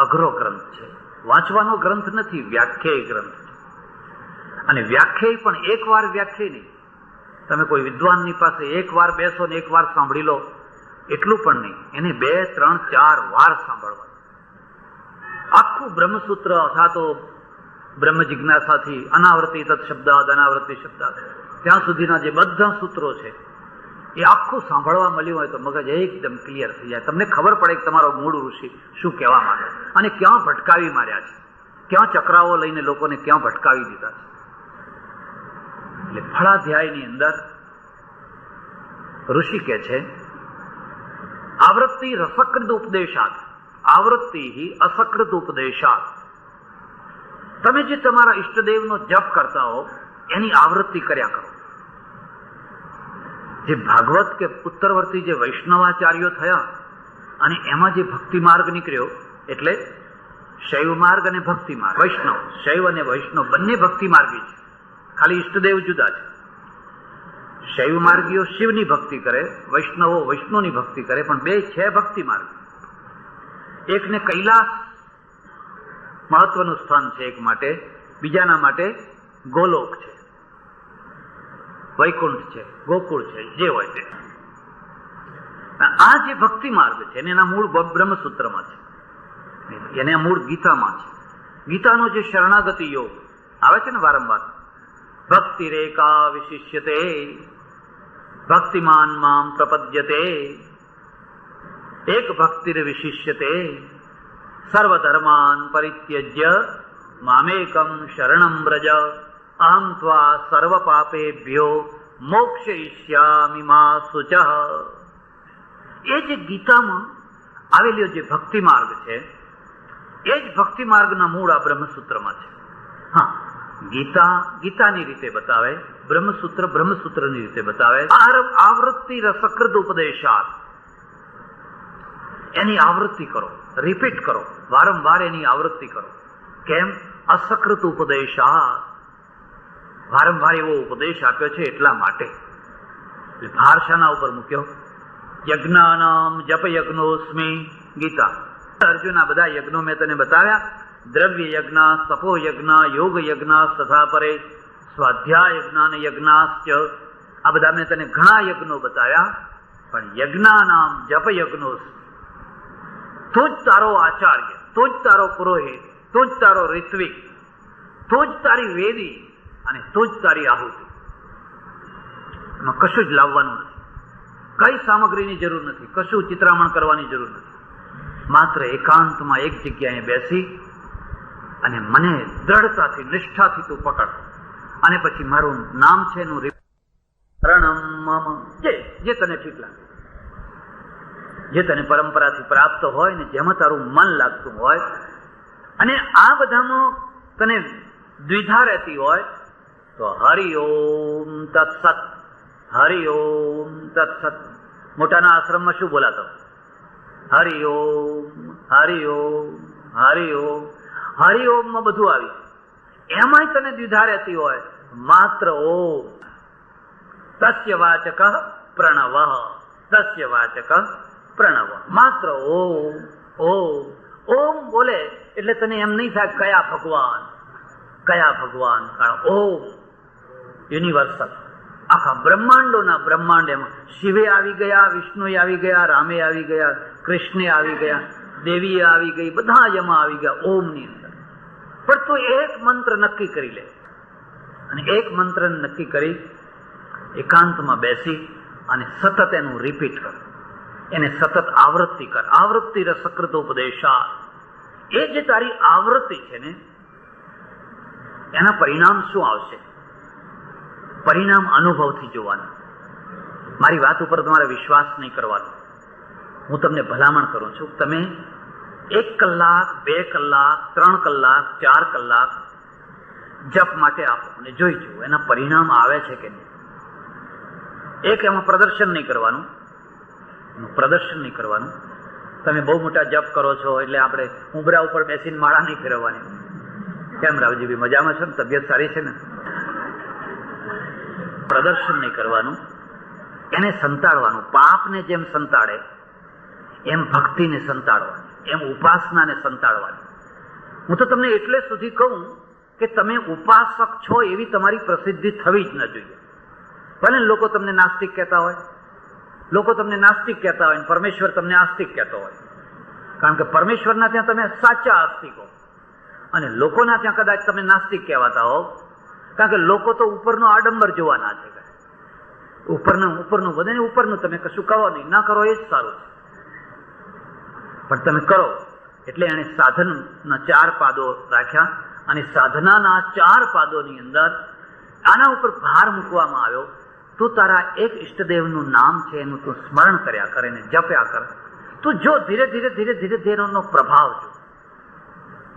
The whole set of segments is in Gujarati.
અઘરો ગ્રંથ છે. વાંચવાનો ગ્રંથ નથી, વ્યાખ્યાય ગ્રંથ અને વ્યાખ્યાય પણ એક વાર વ્યાખ્યાય નહીં. તમે કોઈ વિદ્વાનની પાસે એક વાર બેસો ને એક વાર સાંભળી લો, એટલું પણ નહીં. એને બે, ત્રણ, ચાર વાર સાંભળવા આખું બ્રહ્મસૂત્ર, અથવા તો બ્રહ્મ જિજ્ઞાસાથી અનાવૃત્તિ તત્શબ્દાદ, અનાવૃત્તિ શબ્દાદ. ત્યાં સુધીના જે બધા સૂત્રો છે એ આખું સાંભળવા મળ્યું હોય તો મગજ એકદમ ક્લિયર થઈ જાય. તમને ખબર પડે કે તમારો મૂળ ઋષિ શું કહેવા માંગે અને ક્યાં ભટકાવી માર્યા છે? ક્યાં ચક્રાઓ લઈને લોકોને ક્યાં ભટકાવી દીધા છે? એટલે ફળાધ્યાયની અંદર ઋષિ કે છે, આવૃત્તિ રસકૃત ઉપદેશાત, આવૃત્તિ અસકૃત ઉપદેશાત. તમે જે તમારા ઈષ્ટદેવનો જપ કરતા હો, એની આવૃત્તિ કર્યા કરો. જે ભાગવત કે ઉત્તરવર્તી જે વૈષ્ણવાચાર્યો થયા અને એમાં જે ભક્તિ માર્ગ નીકળ્યો, એટલે શૈવ માર્ગ અને ભક્તિ માર્ગ વૈષ્ણવ, શૈવ અને વૈષ્ણવ બંને ભક્તિ માર્ગી છે. ખાલી ઈષ્ટદેવ જુદા છે. શૈવ માર્ગીઓ શિવની ભક્તિ કરે, વૈષ્ણવો વૈષ્ણવની ભક્તિ કરે, પણ બે છે ભક્તિ માર્ગ એકને કૈલાસ મહત્વનું સ્થાન છે એક માટે, બીજાના માટે ગોલોક છે. વૈકુંઠ છે, ગોકુળ છે, જે હોય તે. આ જે ભક્તિ માર્ગ છે, એને મૂળ બ્રહ્મસૂત્રમાં છે. એને મૂળ ગીતામાં છે. ગીતાનો જે શરણાગતિ યોગ આવે છે ને વારંવાર, ભક્તિ રેકા વિશિષ્યતે, ભક્તિમાન મામ પ્રપદ્યતે, એક ભક્તિર વિશિષ્યતે, સર્વધર્માન પરિત્યજ્ય, મામેકમ શરણમ વ્રજ. અહમ ત્વા સર્વ પાપેભ્યો મોક્ષયિષ્યામિ મા સુચ એ જે ગીતામાં આવેલો જે ભક્તિ માર્ગ છે એ જ ભક્તિ માર્ગના મૂળ આ બ્રહ્મસૂત્રમાં છે હા ગીતા ગીતાની રીતે બતાવે બ્રહ્મસૂત્ર બ્રહ્મસૂત્રની રીતે બતાવે આવૃત્તિ રસકૃત ઉપદેશાર એની આવૃત્તિ કરો રિપીટ કરો વારંવાર એની આવૃત્તિ કરો કેમ અસકૃત ઉપદેશાત વારંવાર એવો ઉપદેશ આપ્યો છે એટલા માટે. ભાર શાના ઉપર મૂક્યો. યજ્ઞાનામ જપ યજ્ઞોસ્મી ગીતા. અર્જુન આ બધા યજ્ઞો મેં તને બતાવ્યા. દ્રવ્ય યજ્ઞ, તપો યજ્ઞ, યોગ યજ્ઞ તથા પરે, સ્વાધ્યાય યજ્ઞ અને યજ્ઞાશ્ચ આ બધા મેં તને ઘણા યજ્ઞો બતાવ્યા. પણ યજ્ઞાનામ જપ યજ્ઞો તું જ તારો આચાર્ય તું જ તારો પુરોહિત તું જ તારો ઋત્વિક તું જ તારી વેદી અને તો જ તારી આહુતિ એમાં કશું જ લાવવાનું નથી. કઈ સામગ્રીની જરૂર નથી. કશું ચિત્રામણ કરવાની જરૂર નથી. માત્ર એકાંતમાં એક જગ્યાએ બેસી અને મને દ્રઢતાથી, નિષ્ઠાથી તું પકડ. અને પછી મારું નામ છે એનું જે જે તને ઠીક લાગે. જે તને પરંપરાથી પ્રાપ્ત હોય ને જેમાં તારું મન લાગતું હોય. અને આ બધામાં તને દ્વિધા રહેતી હોય તો હરિ ઓમ તત્સત હરિ ઓમ તત્સત. મોટાના આશ્રમમાં શું બોલાતો? હરિ ઓમ હરિ ઓમ હરિ ઓમ હરિ ઓમમાં બધું આવી. એમાંય તને દ્વિધા રહેતી હોય, માત્ર ઓમ. તસ્ય વાચક પ્રણવ, તસ્ય વાચક પ્રણવ. માત્ર ઓમ ઓમ. ઓમ બોલે એટલે તને એમ નહીં થાય કયા ભગવાન કયા ભગવાન, કારણ ઓમ યુનિવર્સલ. આખા બ્રહ્માંડોના બ્રહ્માંડ એમાં. શિવે આવી ગયા, વિષ્ણુએ આવી ગયા, રામે આવી ગયા, કૃષ્ણે આવી ગયા, દેવીએ આવી ગઈ, બધા જ એમાં આવી ગયા, ઓમની અંદર. પણ તું એક મંત્ર નક્કી કરી લે. અને એક મંત્ર નક્કી કરી, એકાંતમાં બેસી અને સતત એનું રિપીટ કર. એને સતત આવૃત્તિ કર. આવૃત્તિ રસકૃત ઉપદેશા એ જે તારી આવૃત્તિ છે ને, એના પરિણામ શું આવશે? પરિણામ અનુભવથી જોવાનું. મારી વાત ઉપર તમારે વિશ્વાસ નહીં કરવાનો. હું તમને ભલામણ કરું છું, તમે એક કલાક, બે કલાક, ત્રણ કલાક, ચાર કલાક જપ માટે આપો અને જોઈ જુઓ એના પરિણામ આવે છે કે નહીં. એક એમાં પ્રદર્શન નહીં કરવાનું. પ્રદર્શન નહીં કરવાનું. તમે બહુ મોટા જપ કરો છો એટલે આપણે ઉંબરા ઉપર બેસીને માળા નહીં ફેરવવાની. કેમ રાવજીભાઈ, મજામાં છે ને? તબિયત સારી છે ને? પ્રદર્શન નહીં કરવાનું, એને સંતાડવાનું. પાપને જેમ સંતાડે, એમ ભક્તિને સંતાડવાની, એમ ઉપાસનાને સંતાડવાની. હું તો તમને એટલે સુધી કહું કે તમે ઉપાસક છો એવી તમારી પ્રસિદ્ધિ થવી જ ન જોઈએ. ભલે લોકો તમને નાસ્તિક કહેતા હોય, લોકો તમને નાસ્તિક કહેતા હોય પરમેશ્વર તમને આસ્તિક કહેતો હોય. કારણ કે પરમેશ્વરના ત્યાં તમે સાચા આસ્તિક હો. અને લોકોના ત્યાં કદાચ તમે નાસ્તિક કહેવાતા હો કારણ કે લોકો તો ઉપરનો આડંબર જોવાના છે. ઉપરનું ઉપરનું ને ઉપરનું તમે કશું કરો નહીં. ના કરો એ જ સારું પણ તમે કરો. એટલે એણે સાધનના ચાર પાદો રાખ્યા અને સાધનાના ચાર પાદોની અંદર આના ઉપર ભાર મૂકવામાં આવ્યો. તું તારા એક ઈષ્ટદેવનું નામ છે, એનું તું સ્મરણ કર્યા કરે ને જપ્યા કર. તું જો ધીરે ધીરે ધીરે ધીરે, ધીરેનો પ્રભાવ જો.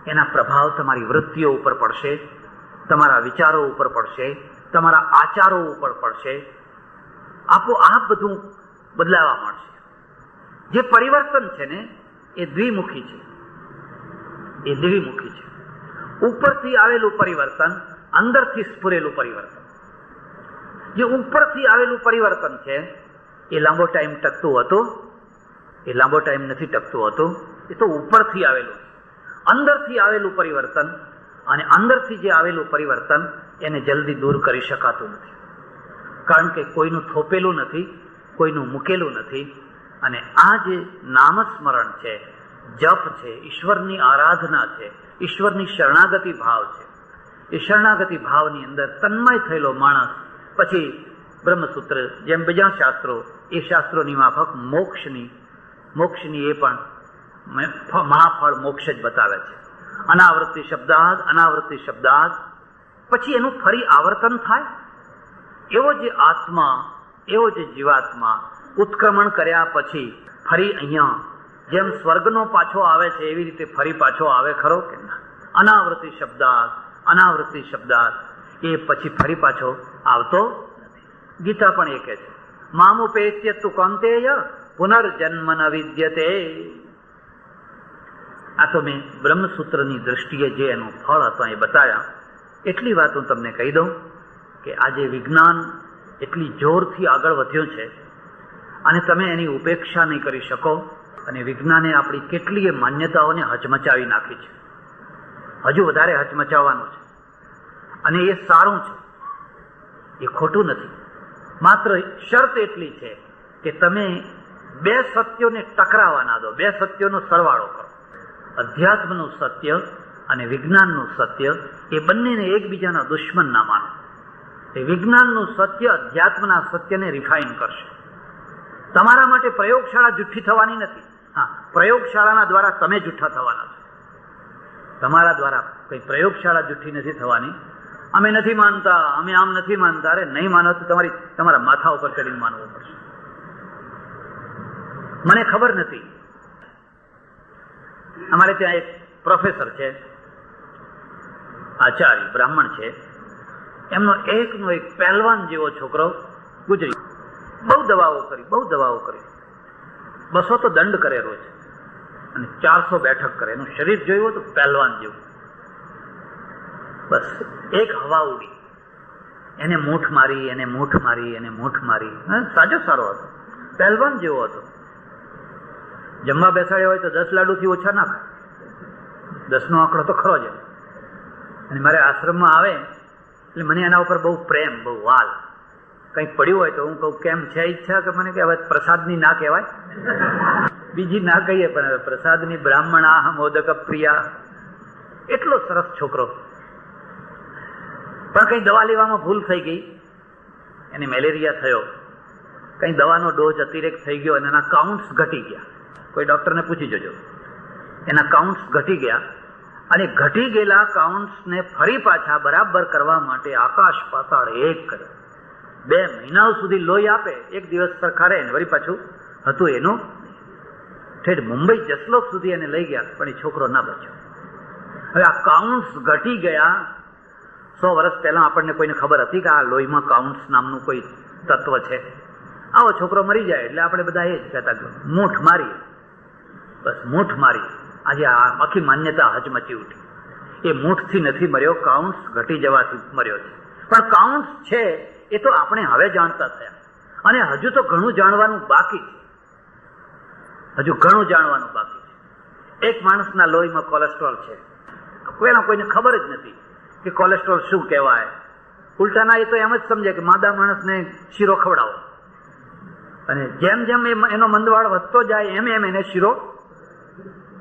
એના પ્રભાવ તમારી વૃત્તિઓ ઉપર પડશે. તમારા વિચારો ઉપર પડશે, તમારા આચારો ઉપર પડશે. આપોઆપ બધું બદલાવા મળશે જે પરિવર્તન છે ને, એ દ્વિમુખી છે. એ દ્વિમુખી છે. ઉપરથી આવેલું પરિવર્તન, અંદરથી સ્ફુરેલું પરિવર્તન. જે ઉપરથી આવેલું પરિવર્તન છે, એ લાંબો ટાઈમ ટકતું હતું, એ લાંબો ટાઈમ નથી ટકતું હતું, એ તો ઉપરથી આવેલું અંદરથી આવેલું પરિવર્તન અને અંદરથી જે આવેલું પરિવર્તન એને જલ્દી દૂર કરી શકાતું નથી. કારણ કે કોઈનું થોપેલું નથી, કોઈનું મૂકેલું નથી, અને આ જે નામસ્મરણ છે, જપ છે, ઈશ્વરની આરાધના છે, ઈશ્વરની શરણાગતિ ભાવ છે, એ શરણાગતિ ભાવની અંદર તન્મય થયેલો માણસ, પછી બ્રહ્મસૂત્ર, જેમ બીજા શાસ્ત્રો, એ શાસ્ત્રોની માફક મોક્ષની મોક્ષની એ પણ મહાફળ મોક્ષ જ બતાવે છે. અનાવૃત્તિ શબ્દાદ અનાવૃત્તિ શબ્દાદ. પછી એનું ફરી આવર્તન થાય. એવો જે આત્મા, એવો જે જીવાત્મા ઉત્ક્રમણ કર્યા પછી ફરી અહીંયા જેમ સ્વર્ગનો પાછો આવે છે, એવી રીતે ફરી પાછો આવે ખરો કે ના? અનાવૃત્તિ શબ્દાત અનાવૃત્તિ શબ્દાદ, એ પછી ફરી પાછો આવતો નથી. ગીતા પણ એ કહે છે, મામુપેત્ય તું કંતેય પુનર્જન્મ ન વિદ્યતે આ તો મેં બ્રહ્મસૂત્રની દ્રષ્ટિએ જે એનું ફળ હતો એ બતાવ્યા એટલી વાત હું તમને કહી દઉં કે આજે વિજ્ઞાન એટલી જોરથી આગળ વધ્યું છે અને તમે એની ઉપેક્ષા નહીં કરી શકો અને વિજ્ઞાને આપણી કેટલીય માન્યતાઓને હચમચાવી નાખી છે. હજુ વધારે હચમચાવવાનું છે. અને એ સારું છે. એ ખોટું નથી. માત્ર શરત એટલી છે કે તમે બે સત્યોને ટકરાવા દો, બે સત્યોનો સરવાળો કરો. અધ્યાત્મનું સત્ય અને વિજ્ઞાનનું સત્ય એ બંનેને એકબીજાના દુશ્મન ના માનો. એ વિજ્ઞાનનું સત્ય અધ્યાત્મના સત્યને રિફાઇન કરશે. તમારા માટે પ્રયોગશાળા જુઠ્ઠી થવાની નથી. હા, પ્રયોગશાળાના દ્વારા તમે જુઠ્ઠા થવાના છો. તમારા દ્વારા કંઈ પ્રયોગશાળા જુઠ્ઠી નથી થવાની. અમે નથી માનતા, અમે આમ નથી માનતા. અરે, નહીં માનો તો તમારી, તમારા માથા ઉપર ચડીને માનવું પડશે. મને ખબર નથી. અમારે ત્યાં એક પ્રોફેસર છે, આચાર્ય, બ્રાહ્મણ છે. એમનો એકનો એક પહેલવાન જેવો છોકરો ગુજરી. બહુ દવાઓ કરી, બહુ દવાઓ કરી. બસો તો દંડ કરે રોજ. અને ચારસો બેઠક કરે. એનું શરીર જોયું તો પહેલવાન જેવું. બસ, એક હવા ઉડી. એને મૂઠ મારી, એને મૂઠ મારી, એને મૂઠ મારી. સાજો સારો હતો. પહેલવાન જેવો હતો. જમવા બેસાડ્યા હોય તો દસ લાડુથી ઓછા ના ખાય. દસનો આંકડો તો ખરો જ. અને મારે આશ્રમમાં આવે, એટલે મને એના ઉપર બહુ પ્રેમ, બહુ વાલ. કંઈક પડ્યું હોય તો હું કહું, કેમ છે ઈચ્છા? કે મને કે હવે પ્રસાદની ના કહેવાય. બીજી ના કહીએ, પણ હવે પ્રસાદની બ્રાહ્મણા મોદક પ્રિયા. એટલો સરસ છોકરો. પણ કંઈ દવા લેવામાં ભૂલ થઈ ગઈ. એને મેલેરિયા થયો. કંઈ દવાનો ડોઝ અતિરેક થઈ ગયો અને એના કાઉન્ટ્સ ઘટી ગયા. કોઈ ડોક્ટરને પૂછી જજો. એના કાઉન્ટ્સ ઘટી ગયા અને ઘટી ગયેલા કાઉન્ટ્સને ફરી પાછા બરાબર કરવા માટે આકાશ પાતાળ એક કર્યો. બે મહિનાઓ સુધી લોહી આપે, એક દિવસ સરખા રહે વળી પાછું હતું એનું. ઠેઠ મુંબઈ જસલોક સુધી એને લઈ ગયા, પણ એ છોકરો ના બચ્યો. હવે આ કાઉન્ટ્સ ઘટી ગયા. સો વર્ષ પહેલાં આપણને કોઈને ખબર હતી કે આ લોહીમાં કાઉન્ટ્સ નામનું કોઈ તત્વ છે. આવો છોકરો મરી જાય એટલે આપણે બધા એ જ કહેતા મૂઠ મારી બસ મૂઠ મારી. આજે આખી માન્યતા હચમચી ઉઠી. એ મૂઠથી નથી મર્યો કાઉન્ટ્સ ઘટી જવાથી મર્યો છે. પણ કાઉન્ટ્સ છે, એ તો આપણે હવે જાણતા થયા. અને હજુ તો ઘણું જાણવાનું બાકી છે. હજુ ઘણું જાણવાનું બાકી છે. એક માણસના લોહીમાં કોલેસ્ટ્રોલ છે. કોઈના કોઈને ખબર જ નથી કે કોલેસ્ટ્રોલ શું કહેવાય. ઉલટાના એ તો એમ જ સમજે કે માદા માણસને શીરો ખવડાવો. અને જેમ જેમ એનો મંદવાળ વધતો જાય, એમ એમ એને શીરો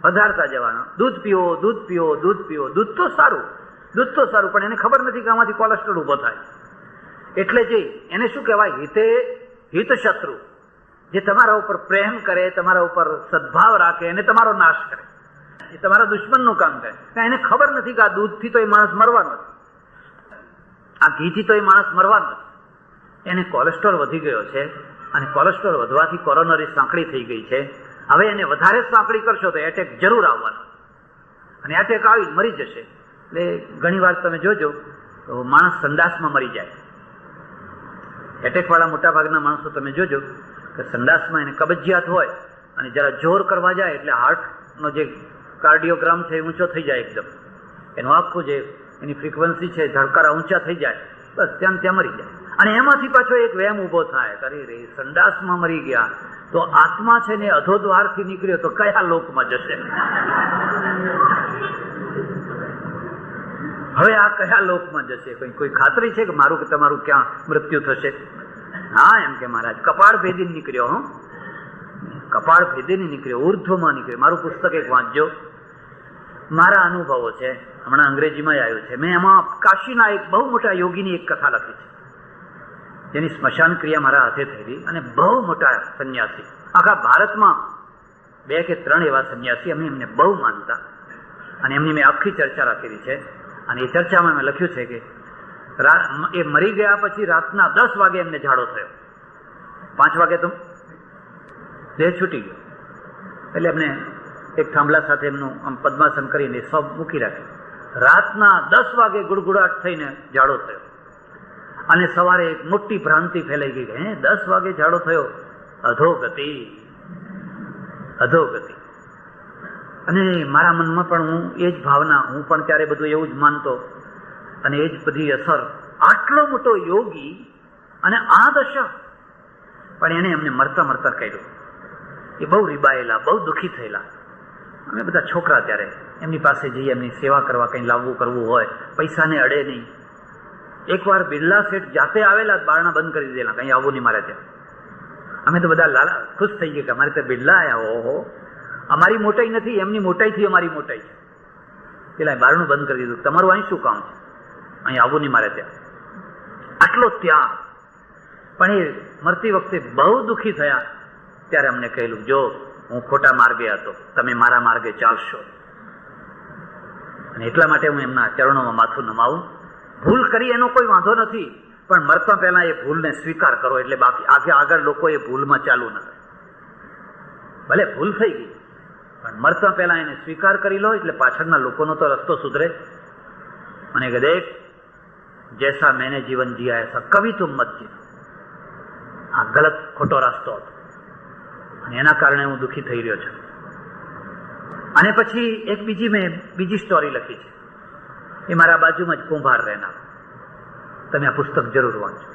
વધારતા જવાનો. દૂધ પીવો દૂધ પીવો દૂધ પીવો દૂધ તો સારું. દૂધ તો સારું, પણ એને ખબર નથી કે આમાંથી કોલેસ્ટ્રોલ ઊભો થાય. એટલે જે એને શું કહેવાય? હિતે હિત શત્રુ જે તમારા ઉપર પ્રેમ કરે, તમારા ઉપર સદભાવ રાખે, એને તમારો નાશ કરે. એ તમારા દુશ્મનનું કામ કરે. એને ખબર નથી કે આ દૂધથી તો એ માણસ મરવાનો આ ઘીથી તો એ માણસ મરવાનો એને કોલેસ્ટ્રોલ વધી ગયો છે અને કોલેસ્ટ્રોલ વધવાથી કોરોનરી સાંકળી થઈ ગઈ છે. હવે એને વધારે સાંકળી કરશો તો એટેક જરૂર આવવાનો. અને એટેક આવી મરી જશે. એટલે ઘણી વાર તમે જોજો, તો માણસ સંડાસમાં મરી જાય. એટેક વાળા મોટા ભાગના માણસો તમે જોજો, કે સંડાસમાં એને કબજિયાત હોય અને જરા જોર કરવા જાય એટલે હાર્ટનો જે કાર્ડિયોગ્રામ છે એ ઊંચો થઈ જાય એકદમ. એનું આખું જે એની ફ્રિકવન્સી છે ધડકારા ઊંચા થઈ જાય. બસ ત્યાં ત્યાં મરી જાય. અને એમાંથી પાછો એક વેમ ઊભો થાય. કરી રે, સંડાસમાં મરી ગયા. તો આત્મા છે ને અધો દ્વારથી નીકળ્યો તો કયા લોકમાં જશે? હવે આ કયા લોકમાં જશે? કોઈ કોઈ ખાતરી છે કે મારું કે તમારું ક્યાં મૃત્યુ થશે? હા, એમ કે મહારાજ, કપાળ ભેદી નીકળ્યો, હું. કપાળ ભેદી નીકળ્યો, ઉર્ધ્વમાં નીકળ્યો. મારું પુસ્તક એક વાંચજો. મારા અનુભવો છે. હમણાં અંગ્રેજીમાં આવ્યું છે. મેં એમાં કાશીના એક બહુ મોટા યોગીની એક કથા લખી છે. જેની સ્મશાન ક્રિયા મારા હાથે થયેલી અને બહુ મોટા સંન્યાસી. આખા ભારતમાં બે કે ત્રણ એવા સંન્યાસી અમે એમને બહુ માનતા. અને એમની મેં આખી ચર્ચા રાખેલી છે. અને એ ચર્ચામાં મેં લખ્યું છે કે એ મરી ગયા પછી રાતના દસ વાગે એમને ઝાડો થયો. પાંચ વાગે તો દેહ છૂટી ગયો. એટલે એમને એક થાંભલા સાથે એમનું આમ પદ્માસન કરીને સૌ મૂકી રાખ્યું. રાતના દસ વાગે ગુડગુડાટ થઈને ઝાડો થયો. અને સવારે એક મોટી ભ્રાંતિ ફેલાઈ ગઈ હે, દસ વાગે ઝાડો થયો. અધોગતિ અધોગતિ અને મારા મનમાં પણ હું એ જ ભાવના, હું પણ ત્યારે બધું એવું જ માનતો. અને એ જ બધી અસર. આટલો મોટો યોગી અને આ દશા પણ એને એમને મરતા મરતા કર્યું એ બહુ રીબાયેલા, બહુ દુઃખી થયેલા. અમે બધા છોકરા ત્યારે. એમની પાસે જઈએ, એમની સેવા કરવા કંઈ લાવવું કરવું હોય, પૈસાને અડે નહીં. એકવાર બિરલા શેઠ જાતે આવેલા બારણા બંધ કરી દીધેલા, કઈ આવવું નહીં મારે ત્યાં. અમે તો બધા લાલા ખુશ થઈ ગયા કે અમારે ત્યાં બિરલા આવ્યા ઓહો. અમારી મોટાઈ નથી, એમની મોટાઈથી અમારી મોટાઈ છે. પેલા બારણું બંધ કરી દીધું. તમારું અહીં શું કામ છે? અહીં આવું નહીં મારે ત્યાં. આટલો ત્યાં. પણ એ મરતી વખતે બહુ દુઃખી થયા, ત્યારે અમને કહેલું, જો, હું ખોટા માર્ગે હતો. તમે મારા માર્ગે ચાલશો. અને એટલા માટે હું એમના ચરણોમાં માથું નમાવું. ભૂલ કરી એનો કોઈ વાંધો નથી, પણ મરતા પહેલા એ ભૂલને સ્વીકાર કરો એટલે બાકી આગે આગળ લોકો એ ભૂલમાં ચાલુ ન કરે ભલે ભૂલ થઈ ગઈ, પણ મરતા પહેલા એને સ્વીકાર કરી લો એટલે પાછળના લોકોનો તો રસ્તો સુધરે. મને કે દેખ, જૈસા મેને જીવન જીયા એસા કવિ તું મત આ ગલત ખોટો રસ્તો હતો. અને એના કારણે હું દુઃખી થઈ રહ્યો છું. અને પછી એક બીજી મેં બીજી સ્ટોરી લખી છે. એ મારા બાજુમાં જ કુંભાર રહેનાર. તમે આ પુસ્તક જરૂર વાંચો.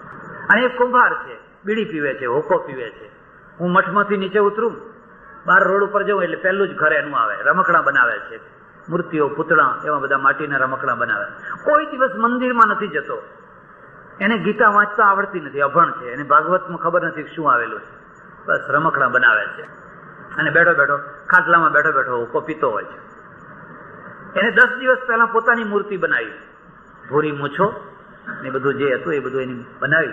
અને એ કુંભાર છે, બીડી પીવે છે, હોકો પીવે છે. હું મઠમાંથી નીચે ઉતરું, બહાર રોડ ઉપર જઉં એટલે પહેલું જ ઘરે એનું આવે, રમકડા બનાવે છે. મૂર્તિઓ, પૂતળા, એવા બધા માટીના રમકડા બનાવે. કોઈ દિવસ મંદિરમાં નથી જતો. એને ગીતા વાંચતા આવડતી નથી, અભણ છે. એને ભાગવતમાં ખબર નથી શું આવેલું છે. બસ રમકડા બનાવે છે. અને બેઠો બેઠો, ખાટલામાં બેઠો બેઠો હોકો પીતો હોય છે. એને દસ દિવસ પહેલા પોતાની મૂર્તિ બનાવી. ભૂરી મૂછો ને બધું જે હતું એ બધું એની બનાવી.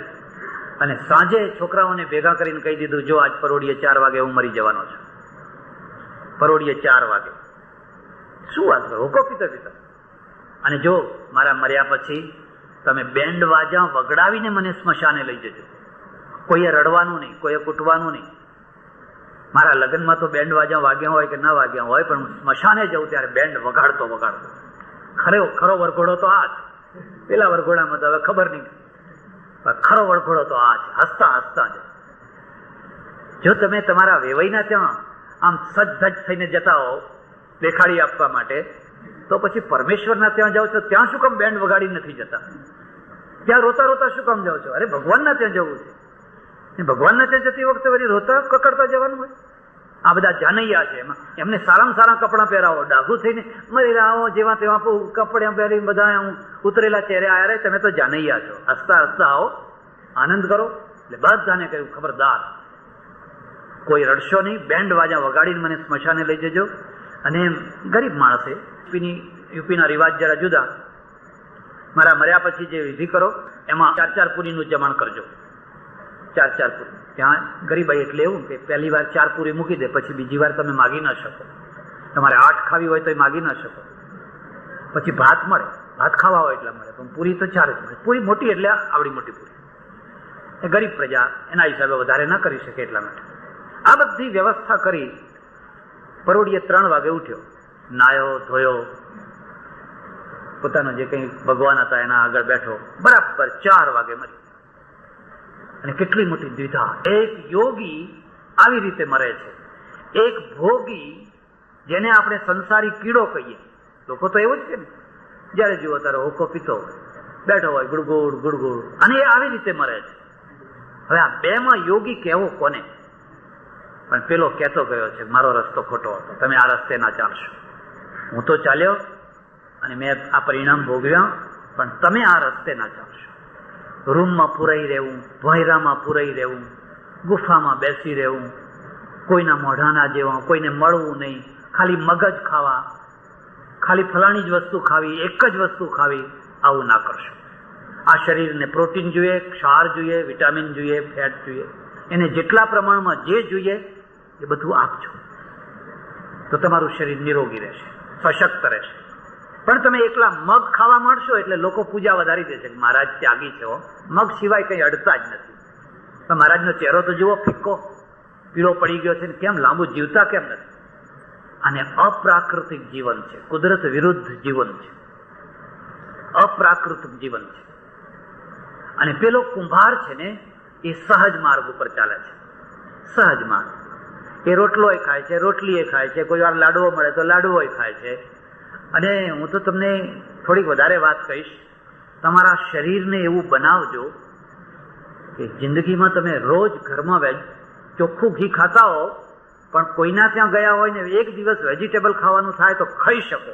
અને સાંજે છોકરાઓને ભેગા કરીને કહી દીધું, જો આજ પરોડીએ ચાર વાગે હું મરી જવાનો છું. પરોડીએ ચાર વાગે. શું વાત કરો? હુકો પીતો પીતો. અને જો મારા મર્યા પછી તમે બેન્ડ વાજા વગડાવીને મને સ્મશાને લઈ જજો. કોઈએ રડવાનું નહીં, કોઈએ કૂટવાનું નહીં. મારા લગ્નમાં તો બેન્ડ વાજા વાગ્યા હોય કે ના વાગ્યા હોય, પણ સ્મશાને જવું ત્યારે બેન્ડ વગાડતો વગાડતો. ખરો ખરો વરઘોડો તો આ જ. પેલા વરઘોડામાં તો હવે ખબર નહીં. ખરો વરઘોડો તો આ જ. હસતા હસતા જ. જો તમે તમારા વેવાઈના ત્યાં આમ સજ્જજ થઈને જતા હો દેખાડી આપવા માટે, તો પછી પરમેશ્વરના ત્યાં જાઓ છો, ત્યાં શું કામ બેન્ડ વગાડી નથી જતા? ત્યાં રોતા રોતા શું કામ જાઓ છો? અરે ભગવાનના ત્યાં જવું છે. ભગવાનના ત્યાં જતી વખતે વળી રોતા કકડતા જવાનું હોય. આ બધા જાનૈયા છે એમાં. એમને સારામાં સારા કપડાં પહેરાવો, ડાઘું થઈને મરી આવો જેવા તેવા કપડે પહેરી બધા ઉતરેલા ચહેરે આવ્યા રે તમે તો જાનૈયા છો. હસતા હસતા આવો. આનંદ કરો. એટલે બધાને કહ્યું, ખબરદાર. કોઈ રડશો નહીં. બેન્ડ વાજા વગાડીને મને સ્મશાને લઈ જજો. અને ગરીબ માણસે, યુપીની યુપીના રિવાજ જરા જુદા. મારા મર્યા પછી જે વિધિ કરો, એમાં ચાર ચાર પૂરીનું જમણ કરજો. ચાર ચાર પૂરી. ત્યાં ગરીબાઈ એટલે એવું કે પહેલી વાર ચાર પૂરી મૂકી દે, પછી બીજી વાર તમે માગી ન શકો. તમારે આઠ ખાવી હોય તો એ માગી ન શકો. પછી ભાત મળે. ભાત ખાવા હોય એટલા મળે, પણ પૂરી તો ચાર જ મળે. પૂરી મોટી એટલે આવડી મોટી પૂરી. એ ગરીબ પ્રજા એના હિસાબે વધારે ન કરી શકે એટલા માટે. આ બધી વ્યવસ્થા કરી પરોડીએ ત્રણ વાગે ઉઠ્યો. નાયો, ધોયો. પોતાનો જે કંઈ ભગવાન હતા એના આગળ બેઠો. બરાબર ચાર વાગે મરી અને કેટલી મોટી દ્વિધા? એક યોગી આવી રીતે મરે છે. એક ભોગી જેને આપણે સંસારી કીડો કહીએ. લોકો તો એવું જ છે ને. જ્યારે જુઓ ત્યારે હોકો પીતો બેઠો હોય, ગુડગુડ ગુડગુડ. અને એ આવી રીતે મરે છે. હવે આ બેમાં યોગી કેવો કોને? પણ પેલો કહેતો ગયો છે, મારો રસ્તો ખોટો હતો. તમે આ રસ્તે ના ચાલશો. હું તો ચાલ્યો અને મેં આ પરિણામ ભોગવ્યા પણ તમે આ રસ્તે ના ચાલશો. રૂમમાં પુરાઈ રહેવું, ભોયરામાં પુરાઈ રહેવું, ગુફામાં બેસી રહેવું, કોઈના મોઢાના જેવા, કોઈને મળવું નહીં, ખાલી મગજ ખાવા, ખાલી ફલાણી જ વસ્તુ ખાવી, એક જ વસ્તુ ખાવી, આવું ના કરશો. આ શરીરને પ્રોટીન જોઈએ, ક્ષાર જોઈએ, વિટામિન જોઈએ, ફેટ જોઈએ. એને જેટલા પ્રમાણમાં જે જોઈએ, એ બધું આપજો. તો તમારું શરીર નિરોગી રહેશે, સશક્ત રહેશે. પણ તમે એકલા મગ ખાવા માંડશો એટલે લોકો પૂજા વધારી દેશે કે મહારાજ ત્યાગી છે. મગ સિવાય કંઈ અડતા જ નથી. તો મહારાજનો ચહેરો તો જુઓ, ફિક્કો. પીળો પડી ગયો છે ને કેમ? લાંબુ જીવતા કેમ નથી? અને અપ્રાકૃતિક જીવન છે. કુદરત વિરુદ્ધ જીવન છે. અપ્રાકૃતિક જીવન છે. અને પેલો કુંભાર છે ને, એ સહજ માર્ગ ઉપર ચાલે છે. સહજ માર્ગ. એ રોટલો ખાય છે રોટલી એ ખાય છે, કોઈ વાર લાડવો મળે તો લાડવો ખાય છે. અને હું તો તમને થોડીક વધારે વાત કહીશ. તમારા શરીરને એવું બનાવજો કે જિંદગીમાં તમે રોજ ઘરમાં વેજ, ચોખ્ખું ઘી ખાતા હો, પણ કોઈના ત્યાં ગયા હોય ને એક દિવસ વેજીટેબલ ખાવાનું થાય તો ખાઈ શકો.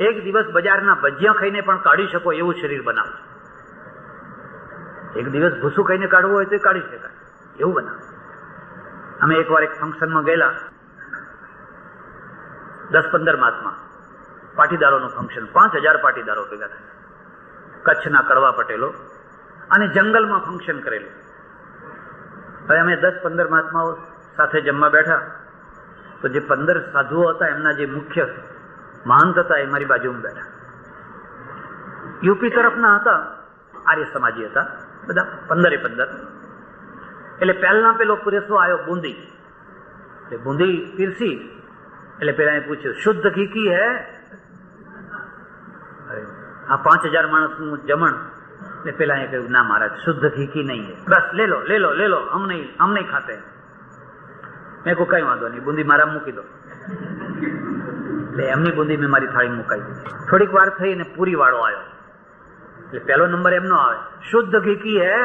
એક દિવસ બજારના ભજીયા ખાઈને પણ કાઢી શકો એવું શરીર બનાવજો. એક દિવસ ભૂસું ખાઈને કાઢવું હોય તો કાઢી શકાય. એવું બનાવે. અમે એકવાર એક ફંક્શનમાં ગયેલા. દસ પંદર માસમાં. પાટીદારોનું ફંક્શન પાંચ હજાર પાટીદારો ભેગા થયા. કચ્છના કડવા પટેલો અને જંગલમાં ફંક્શન કરેલું. હવે અમે દસ પંદર મહાત્માઓ સાથે જમવા બેઠા. તો જે પંદર સાધુઓ હતા, એમના જે મુખ્ય મહંત હતા, એ મારી બાજુમાં બેઠા. યુપી તરફના હતા, આર્ય સમાજી હતા, બધા પંદરે પંદર. એટલે પહેલા પેલો પુરેસો આવ્યો બુંદી. એટલે બુંદી પીરસી, એટલે પેલા પૂછ્યું, શુદ્ધ ઘી કી હે? આ પાંચ હજાર માણસનું જમણ એટલે પેલા એ કહ્યું, ના મહારાજ, શુદ્ધ ઘી કી નહીં બસ, લે લો લે લો લે લો હમ નહીં ખાતે. મેં કહું કઈ વાંધો નહીં, બુંદી મારા મૂકી દો. એટલે એમની બુંદી મેં મારી થાળી મુકાઈ દીધી. થોડીક વાર થઈ અને પૂરી વાળો આવ્યો. એટલે પહેલો નંબર એમનો આવે. શુદ્ધ ઘી કી હે?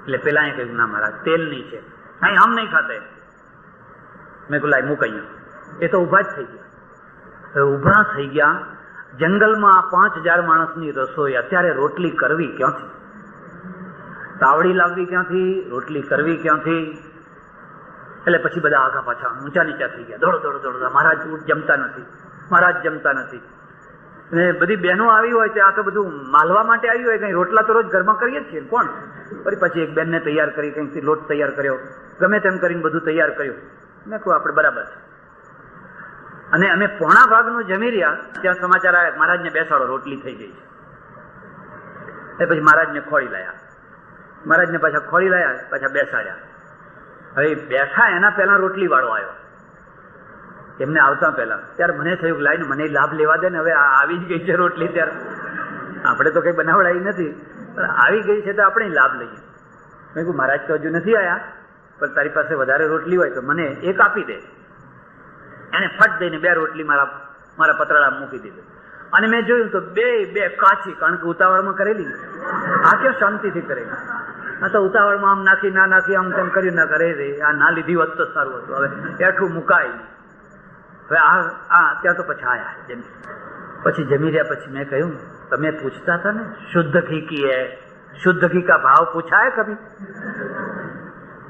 એટલે પેલા કહ્યું, ના મહારાજ, તેલ નહીં છે. નહીં, આમ નહીં ખાતે. મેં કહું લાય મૂક એ તો ઊભા જ થઈ ગયા. ઊભા થઈ ગયા જંગલમાં આ પાંચ હજાર માણસની રસોઈ અત્યારે રોટલી કરવી ક્યાંથી? તાવડી લાવવી ક્યાંથી? રોટલી કરવી ક્યાંથી? એટલે પછી બધા આગા પાછા ઊંચા નીચા થઈ ગયા. દોડો દોડો દોડો મહારાજ જમતા નથી. મહારાજ જમતા નથી. ને બધી બહેનો આવી હોય તે આ તો બધું માલવા માટે આવી હોય. કઈ રોટલા તો રોજ ઘરમાં કરીએ જ છીએ કોણ? ફરી પછી એક બેનને તૈયાર કરી કઈ લોટ તૈયાર કર્યો. ગમે તેમ કરીને બધું તૈયાર કર્યું. મેં કહું આપણે બરાબર છે. અને અમે પોણા ભાગનું જમી રહ્યા, ત્યાં સમાચાર આવ્યા મહારાજને બેસાડો રોટલી થઈ ગઈ છે. એ પછી મહારાજને ખોળી લાયા. મહારાજને પાછા ખોળી લાયા, પાછા બેસાડ્યા. હવે બેઠા એના પહેલા રોટલી વાળો આવ્યો. એમને આવતા પહેલા. ત્યારે મને થયું લાઈન મને લાભ લેવા દે ને હવે આવી જ ગઈ છે રોટલી ત્યારે. આપણે તો કઈ બનાવડાવી નથી. પણ આવી ગઈ છે તો આપણે લાભ લઈએ. મેં કહું મહારાજ તો હજુ નથી આવ્યા પણ તારી પાસે વધારે રોટલી હોય તો મને એક આપી દે. એને ફટ દઈને બે રોટલી મારા મારા પતરાળા મૂકી દીધી. અને મેં જોયું તો બે બે કાચી, કારણ કે ઉતાવળમાં કરેલી આ કેમ શાંતિથી કરેલી આ તો ઉતાવળમાં આમ નાખી, ના નાખી, આમ તેમ કર્યું, ના કરે રે. આ ના લીધી હોત તો સારું હતું. હવે એઠું મુકાય હવે આ આ, ત્યાં તો પછી આયા, જમી પછી જમી રહ્યા પછી મેં કહ્યું, તમે પૂછતા હતા ને, શુદ્ધ ઘી કી હે શુદ્ધ ઘી કા ભાવ પૂછાય કભી?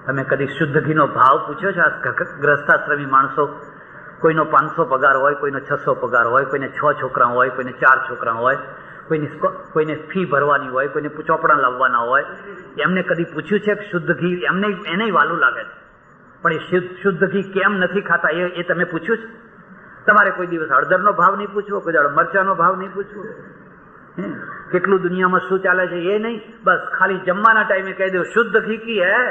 તમે કદી શુદ્ધ ઘીનો ભાવ પૂછ્યો છે? આ ગ્રસ્તાશ્રમી માણસો કોઈનો પાંચસો પગાર હોય, કોઈનો છસો પગાર હોય, કોઈને છ છોકરા હોય, કોઈને ચાર છોકરા હોય, કોઈની કોઈને ફી ભરવાની હોય, કોઈને ચોપડા લાવવાના હોય. એમને કદી પૂછ્યું છે કે શુદ્ધ ઘી? એમને એને વાલું લાગે છે. પણ એ શુદ્ધ શુદ્ધ ઘી કેમ નથી ખાતા? એ એ તમે પૂછ્યું છે? તમારે કોઈ દિવસ હળદરનો ભાવ નહીં પૂછવો, કોઈ દાડો મરચાનો ભાવ નહીં પૂછવો? કેટલું દુનિયામાં શું ચાલે છે એ નહીં? બસ ખાલી જમવાના ટાઈમે કહી દો, શુદ્ધ ઘી કી હે?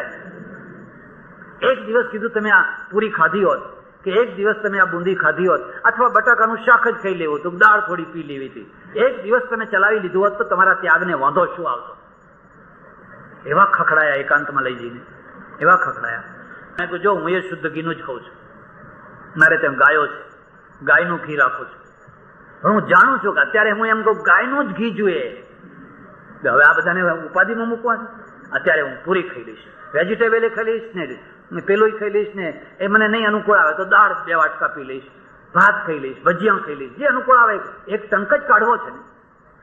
એક દિવસ કીધું, તમે આ પૂરી ખાધી હોત. કે એક દિવસ તમે આ બુંદી ખાધી હોત, અથવા બટાકાનું શાક જ ખાઈ લેવું હતું દાળ થોડી પી લેવી હતી. એક દિવસ તમે ચલાવી લીધું હોત, તો તમારા ત્યાગને વાંધો શું આવતો? એવા ખખડાયા એકાંતમાં લઈ જઈને એવા ખખડાયા. મેં કહ્યું જો હું એ શુદ્ધ ઘીનું જ ખાઉં છું. મારે ત્યાં ગાયો છે. ગાયનું ઘી રાખું છું. પણ હું જાણું છું કે અત્યારે હું એમ કહું, ગાયનું જ ઘી જોઈએ હવે આ બધાને ઉપાધિમાં મૂકવા અત્યારે હું પૂરી ખાઈ લઈશ. વેજીટેબલ ખાઈ લઈશ ને પેલું ખાઈ લઈશ ને, એ મને નહીં અનુકૂળ આવે તો દાળ બે વાટકા પી લઈશ, ભાત ખાઈ લઈશ, ભજીયા ખાઈ લઈશ, જે અનુકૂળ આવે એક ટંક જ કાઢવો છે ને.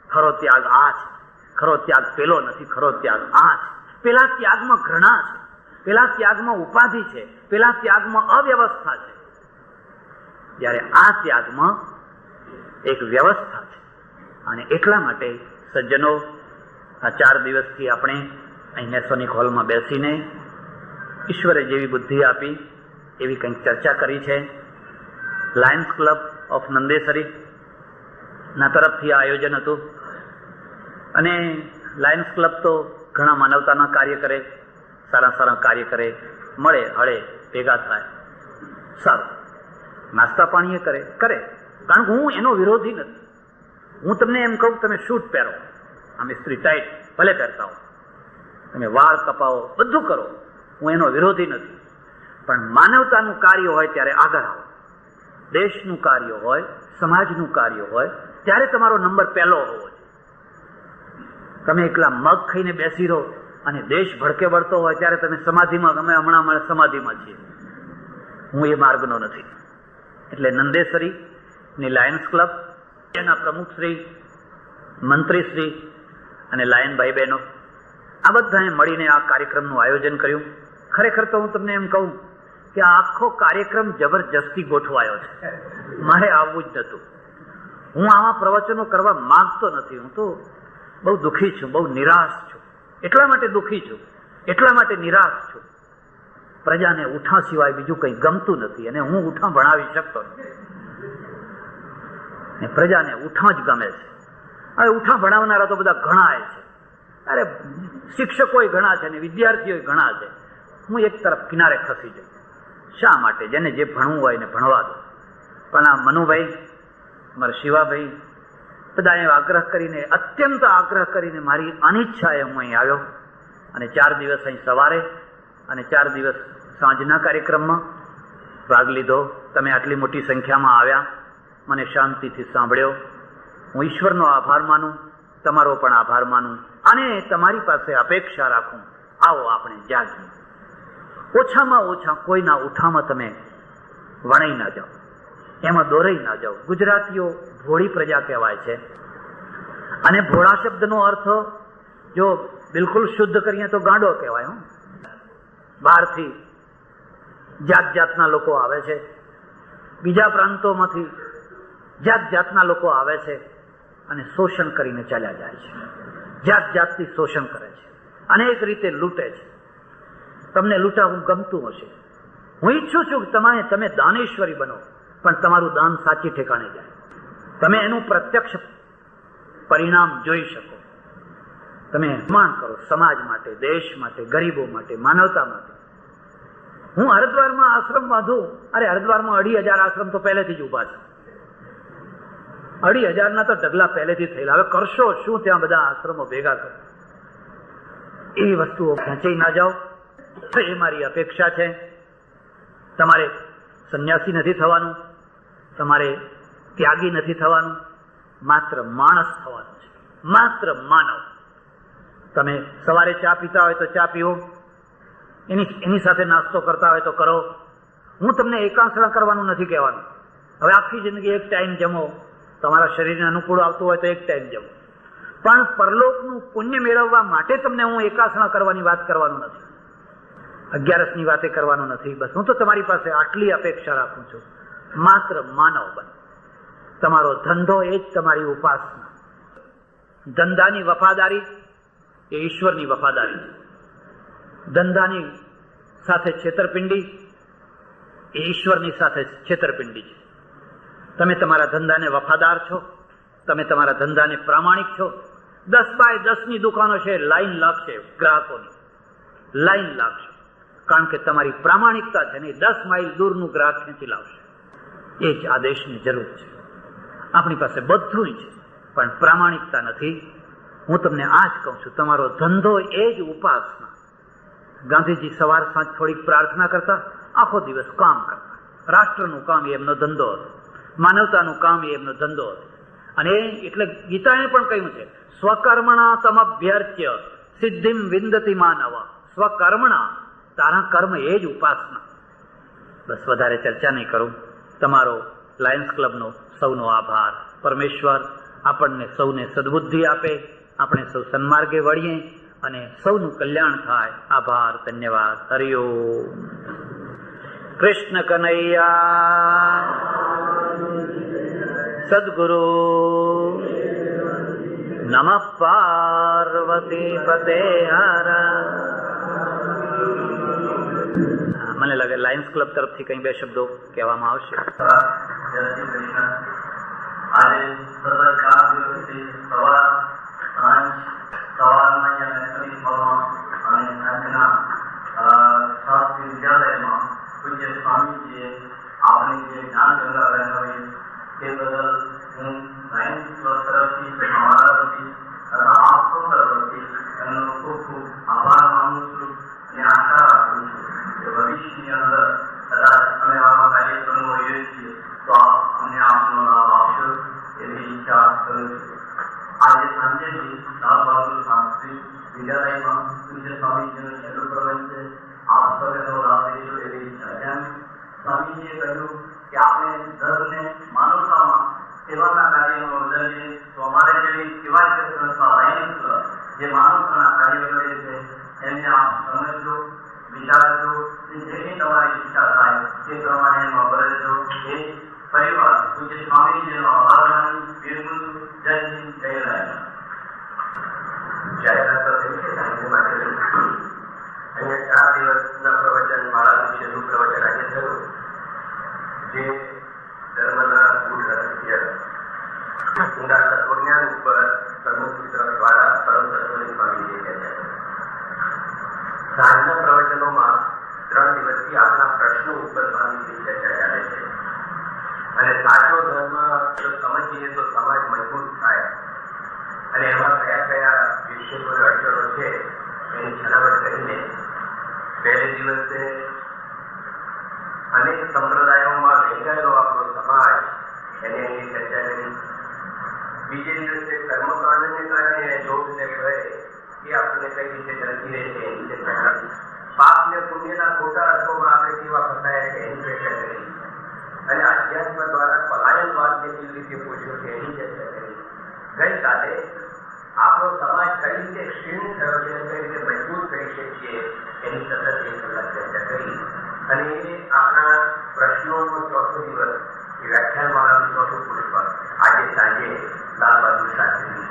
ખરો ત્યાગ આ છે. ખરો ત્યાગ પેલો નથી, ખરો ત્યાગ આ છે. પેલા ત્યાગમાં ઘૃણા છે. પેલા ત્યાગમાં ઉપાધિ છે. પેલા ત્યાગમાં અવ્યવસ્થા છે. જ્યારે આ ત્યાગમાં એક વ્યવસ્થા છે. અને એટલા માટે સજ્જનો, આ ચાર દિવસથી આપણે અહીં મેસોનિક હોલમાં બેસીને ઈશ્વરે જેવી બુદ્ધિ આપી, એવી કંઈક ચર્ચા કરી છે. લાયન્સ ક્લબ ઓફ નંદેસરી ના તરફથી આયોજન હતું. અને લાયન્સ ક્લબ તો ઘણા માનવતાના કાર્ય કરે, સારા સારા કાર્ય કરે, મળે, હળે, ભેગા થાય. સારું. નાસ્તા પાણી કરે કરે. કારણ કે હું એનો વિરોધી નથી. હું તમને એમ કહું, તમે શૂટ પહેરો. આમ સ્ત્રી ટાઈટ ભલે પહેરતા હો તમે વાળ કપાવો, બધું કરો. હું એનો વિરોધી નથી. પણ માનવતાનું કાર્ય હોય ત્યારે આગળ આવો. દેશનું કાર્ય હોય, સમાજનું કાર્ય હોય, ત્યારે તમારો નંબર પહેલો હોવો જોઈએ. તમે એકલા મગ ખાઈને બેસી રહો અને દેશ ભડકે વળતો હોય ત્યારે તમે સમાધિમાં, અમે હમણાં અમારે સમાધિમાં છીએ. હું એ માર્ગનો નથી. એટલે નંદેસરી ની લાયન્સ ક્લબ, એના પ્રમુખશ્રી મંત્રીશ્રી મંત્રી શ્રી અને લાયન ભાઈ બહેનો, આ બધાએ મળીને આ કાર્યક્રમનું આયોજન કર્યું. ખરેખર તો હું તમને એમ કહું કે આખો કાર્યક્રમ જબરજસ્તી ગોઠવાયો છે. મારે આવવું જ નહોતું. હું આવા પ્રવચનો કરવા માંગતો નથી. હું તો બહુ દુઃખી છું, બહુ નિરાશ છું. એટલા માટે દુઃખી છું. એટલા માટે નિરાશ છું. પ્રજાને ઉઠા સિવાય બીજું કંઈ ગમતું નથી અને હું ઉઠા ભણાવી શકતો નથી. પ્રજાને ઉઠા જ ગમે છે. હવે ઉઠા ભણાવનારા તો બધા ઘણા છે. અરે શિક્ષકોય ઘણા છે ને વિદ્યાર્થીઓ ઘણા છે. હું એક તરફ કિનારે ખસી જઉં. શા માટે? જેને જે ભણવું હોય એને ભણવા દો. પણ આ મનુભાઈ મારા શિવાભાઈ, બધાએ આગ્રહ કરીને, અત્યંત આગ્રહ કરીને મારી અનિચ્છાએ હું અહીં આવ્યો. અને ચાર દિવસ અહીં સવારે અને ચાર દિવસ સાંજના કાર્યક્રમમાં ભાગ લીધો. તમે આટલી મોટી સંખ્યામાં આવ્યા. મને શાંતિથી સાંભળ્યો. હું ઈશ્વરનો આભાર માનું. તમારો પણ આભાર માનું. અને તમારી પાસે અપેક્ષા રાખું. આવો આપણે જાગીએ. ઓછામાં ઓછા કોઈના ઉઠામાં તમે વણાઈ ના જાઓ. એમાં દોરાઈ ના જાઓ. ગુજરાતીઓ ભોળી પ્રજા કહેવાય છે. અને ભોળા શબ્દનો અર્થ જો બિલકુલ શુદ્ધ કરીએ તો ગાંડો કહેવાય, હું. બહારથી જાત જાતના લોકો આવે છે. બીજા પ્રાંતોમાંથી જાત જાતના લોકો આવે છે અને શોષણ કરીને ચાલ્યા જાય છે. જાત જાતથી શોષણ કરે છે. અનેક રીતે લૂંટે છે. તમને લૂંટાવું ગમતું હશે. હું ઈચ્છું છું કે તમારે તમે દાનેશ્વરી બનો, પણ તમારું દાન સાચી ઠેકાણે જાય. તમે એનું પ્રત્યક્ષ પરિણામ જોઈ શકો. તમે નિર્માણ કરો સમાજ માટે, દેશ માટે, ગરીબો માટે, માનવતા માટે. હું હરિદ્વારમાં આશ્રમ બાંધું, અરે હરિદ્વારમાં અઢી હજાર આશ્રમ તો પહેલેથી જ ઊભા છે. અઢી હજારના તો ઢગલા પહેલેથી થયેલા. હવે કરશો શું ત્યાં બધા આશ્રમો ભેગા કરો? એ વસ્તુઓ ખેંચાઈ ના જાઓ. એ મારી અપેક્ષા છે. તમારે સંન્યાસી નથી થવાનું, તમારે ત્યાગી નથી થવાનું, માત્ર માણસ થવાનું છે. માત્ર માનવ. તમે સવારે ચા પીતા હોય તો ચા પીઓ, એની એની સાથે નાસ્તો કરતા હોય તો કરો. હું તમને એકાંસણા કરવાનું નથી કહેવાનું. હવે આખી જિંદગી એક ટાઈમ જમો, તમારા શરીરને અનુકૂળ આવતું હોય તો એક ટાઈમ જમો. પણ પરલોકનું પુણ્ય મેળવવા માટે તમને હું એકાસણા કરવાની વાત કરવાનું નથી. અગિયારસની વાતે કરવાનું નથી. બસ હું તો તમારી પાસે આટલી અપેક્ષા રાખું છું. માત્ર માનવ બને. તમારો ધંધો એ જ તમારી ઉપાસના. ધંધાની વફાદારી એ ઈશ્વરની વફાદારી છે. ધંધાની સાથે છેતરપિંડી એ ઈશ્વરની સાથે છેતરપિંડી છે. તમે તમારા ધંધાને વફાદાર છો. તમે તમારા ધંધાને પ્રામાણિક છો. દસ બાય દસની દુકાનો છે. લાઈન લાગશે ગ્રાહકોની. લાઈન લાગશે. કારણ કે તમારી પ્રામાણિકતા છે ને દસ માઇલ દૂરનું ગ્રાહક ખેંચી લાવશે. એ જ આદેશની જરૂર છે. આપણી પાસે બધું છે, પણ પ્રામાણિકતા નથી. હું તમને આ જ કહું છું, તમારો ધંધો એ જ ઉપાસના. ગાંધીજી સવાર સાંજ થોડીક પ્રાર્થના કરતા, આખો દિવસ કામ કરતા. રાષ્ટ્રનું કામ એ એમનો ધંધો હતો. માનવતાનું કામ એ એમનો ધંધો હતો. અને એટલે ગીતાએ પણ કહ્યું છે, સ્વકર્મણા સમભ્યર્ચ્ય સિદ્ધિમ વિંદતી માનવ, સ્વકર્મણા તારા કર્મ એ જ ઉપાસના. બસ વધારે ચર્ચા નહીં કરું. તમારો લાયન્સ ક્લબનો સૌનો આભાર. પરમેશ્વર આપણને સૌને સદબુદ્ધિ આપે, આપણે સૌ સન્માર્ગે વળીએ અને સૌનું કલ્યાણ થાય. આભાર, ધન્યવાદ. હરિઓમ. કૃષ્ણ કનૈયા. સદગુરુ. નમઃ પાર્વતી પતે હર. મને લાગે લાયન્સ ક્લબ તરફથી કંઈ બે શબ્દો કહેવામાં આવશે. આજે જે જ્ઞાન ગંગા વહેલાવી તે બદલ હું લાયન્સ ક્લબ તરફથી મારા તરફથી તથા આપ સૌ તરફથી એમનો ખૂબ ખૂબ આભાર.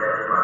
શાસ્ત્રી વિદ્યાલયમાં